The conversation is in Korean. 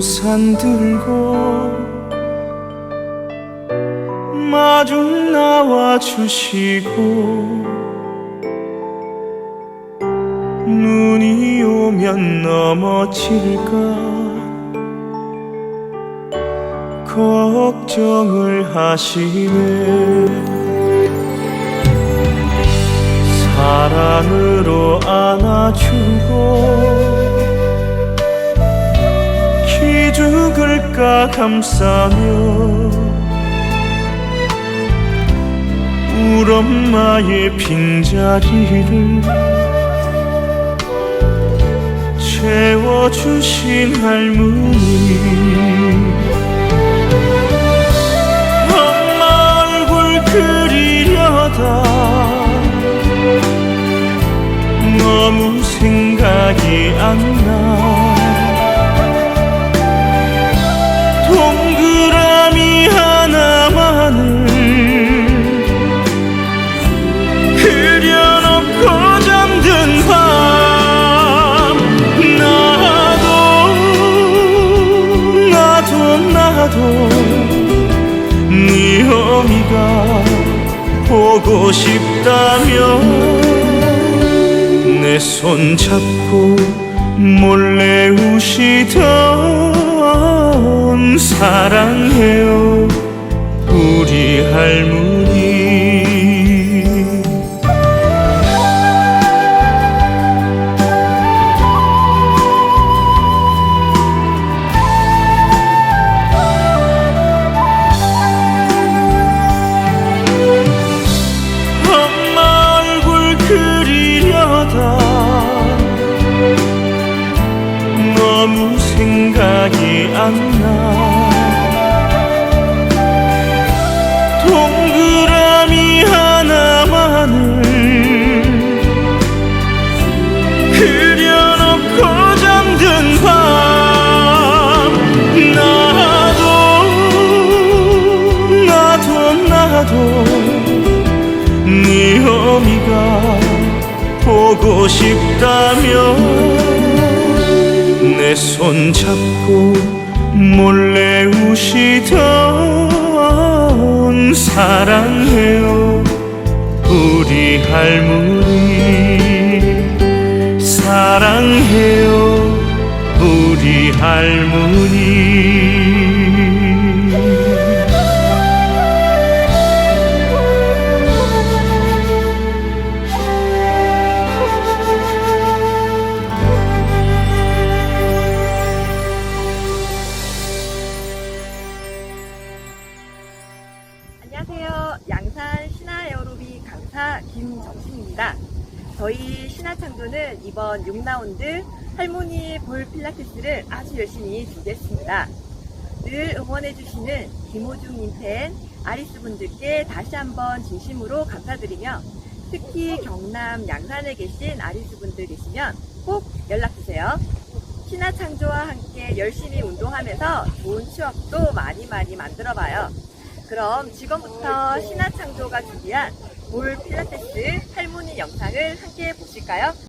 손 들고 마주 나와 주시고 눈이 오면 넘어질까 걱정을 하시네. 사랑으로 안아주고 기죽을까 감싸며 울 엄마의 빈자리를 채워주신 할머니. 엄마 얼굴 그리려다 너무 생각이 안나 보고 싶다면 내 손 잡고 몰래 우시던 사랑해요. 우리 할머니 생각이 안 나. 동그라미 하나만을 그려놓고 잠든 밤. 나도 나도 나도 네 어미가 보고 싶다면 내 손 잡고 몰래 우시던 사랑해요. 우리 할머니 사랑해요. 우리 할머니 양산 신화 에어로빅 강사 김정신입니다. 저희 신화창조는 이번 6라운드 할머니 볼 필라테스를 아주 열심히 준비했습니다. 늘 응원해주시는 김호중님 팬 아리스 분들께 다시 한번 진심으로 감사드리며 특히 경남 양산에 계신 아리스 분들 계시면 꼭 연락주세요. 신화창조와 함께 열심히 운동하면서 좋은 추억도 많이 많이 만들어봐요. 그럼 지금부터 신화창조가 준비한 볼 필라테스 할머니 영상을 함께 보실까요?